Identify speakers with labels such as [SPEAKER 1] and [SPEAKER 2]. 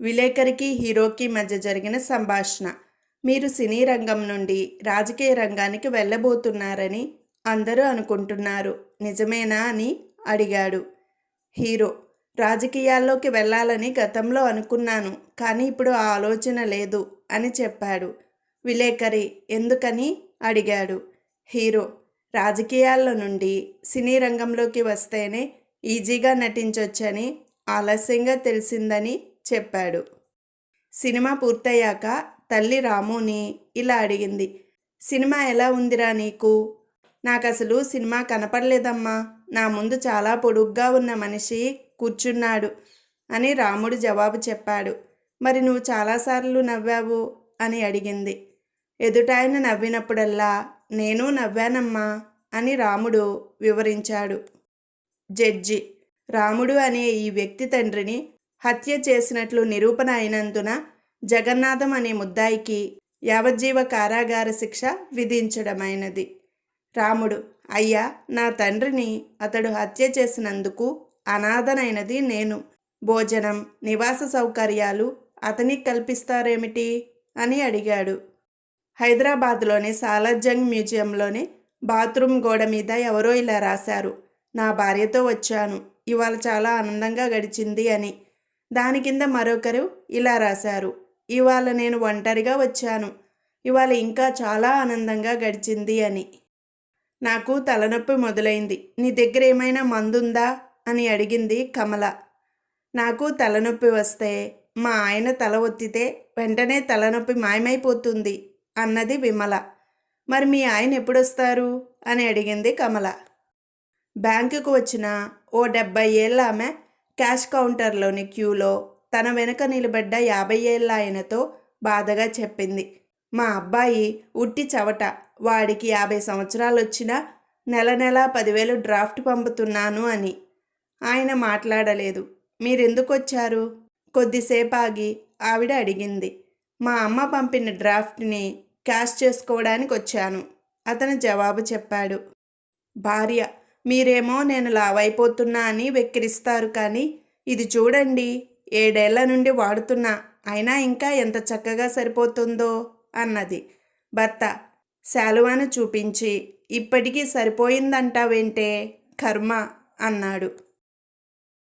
[SPEAKER 1] విలేకరికి హీరోకి మధ్య జరిగిన సంభాషణ. మీరు సినీ రంగం నుండి రాజకీయ రంగానికి వెళ్ళబోతున్నారని అందరూ అనుకుంటున్నారు. నిజమేనా అని అడిగాడు. హీరో రాజకీయాల్లోకి వెళ్ళాలని గతంలో అనుకున్నాను కానీ ఇప్పుడు ఆ ఆలోచన లేదు అని చెప్పాడు. విలేకరి ఎందుకని అడిగాడు. హీరో రాజకీయాల్లో నుండి సినీ రంగంలోకి వస్తేనే ఈజీగా నటించొచ్చని ఆలస్యంగా తెలిసిందని చెప్పాడు. సినిమా పూర్తయ్యాక తల్లి రాముని ఇలా అడిగింది. సినిమా ఎలా ఉందిరా నీకు? నాకు అసలు సినిమా కనపడలేదమ్మా. నా ముందు చాలా పొడుగ్గా ఉన్న మనిషి కూర్చున్నాడు అని రాముడు జవాబు చెప్పాడు. మరి నువ్వు చాలాసార్లు నవ్వావు? అని అడిగింది. ఎదుటాయన నవ్వినప్పుడల్లా నేను నవ్వానమ్మా అని రాముడు వివరించాడు. జడ్జి రాముడు అనే ఈ వ్యక్తి తండ్రిని హత్య చేసినట్లు నిరూపణ అయినందున జగన్నాథం అనే ముద్దాయికి యావజ్జీవ కారాగార శిక్ష విధించడమైనది. రాముడు అయ్యా నా తండ్రిని అతడు హత్య చేసినందుకు అనాథనైనది నేను. భోజనం నివాస సౌకర్యాలు అతనికి కల్పిస్తారేమిటి అని అడిగాడు. హైదరాబాద్లోని సాలార్జంగ్ మ్యూజియంలోని బాత్రూమ్ గోడ మీద ఎవరో ఇలా రాశారు నా భార్యతో వచ్చాను. ఇవాళ చాలా ఆనందంగా గడిచింది అని. దాని కింద మరొకరు ఇలా రాశారు ఇవాళ నేను ఒంటరిగా వచ్చాను. ఇవాళ ఇంకా చాలా ఆనందంగా గడిచింది అని. నాకు తలనొప్పి మొదలైంది. నీ దగ్గర ఏమైనా మందుందా? అని అడిగింది కమల. నాకు తలనొప్పి వస్తే మా ఆయన తల ఒత్తితే వెంటనే తలనొప్పి మాయమైపోతుంది అన్నది విమల. మరి మీ ఆయన ఎప్పుడొస్తారు? అని అడిగింది కమల. బ్యాంకుకు వచ్చిన ఓ డెబ్బై ఏళ్ళ ఆమె క్యాష్ కౌంటర్లోని క్యూలో తన వెనుక నిలబడ్డ యాభై ఏళ్ళ ఆయనతో బాధగా చెప్పింది. మా అబ్బాయి ఉట్టి చవట వాడికి యాభై సంవత్సరాలు వచ్చినా నెల నెల పదివేలు డ్రాఫ్ట్ పంపుతున్నాను అని. ఆయన మాట్లాడలేదు. మీరెందుకు వచ్చారు కొద్దిసేపు ఆగి ఆవిడ అడిగింది. మా అమ్మ పంపిన డ్రాఫ్ట్ని క్యాష్ చేసుకోవడానికి వచ్చాను అతను జవాబు చెప్పాడు. భార్య మీరేమో నేను లావైపోతున్నా అని వెక్కిరిస్తారు కానీ ఇది చూడండి ఏడేళ్ళ నుండి వాడుతున్నా అయినా ఇంకా ఎంత చక్కగా సరిపోతుందో అన్నది. భర్త శాలువాను చూపించి ఇప్పటికీ సరిపోయిందంటావేంటే కర్మ అన్నాడు.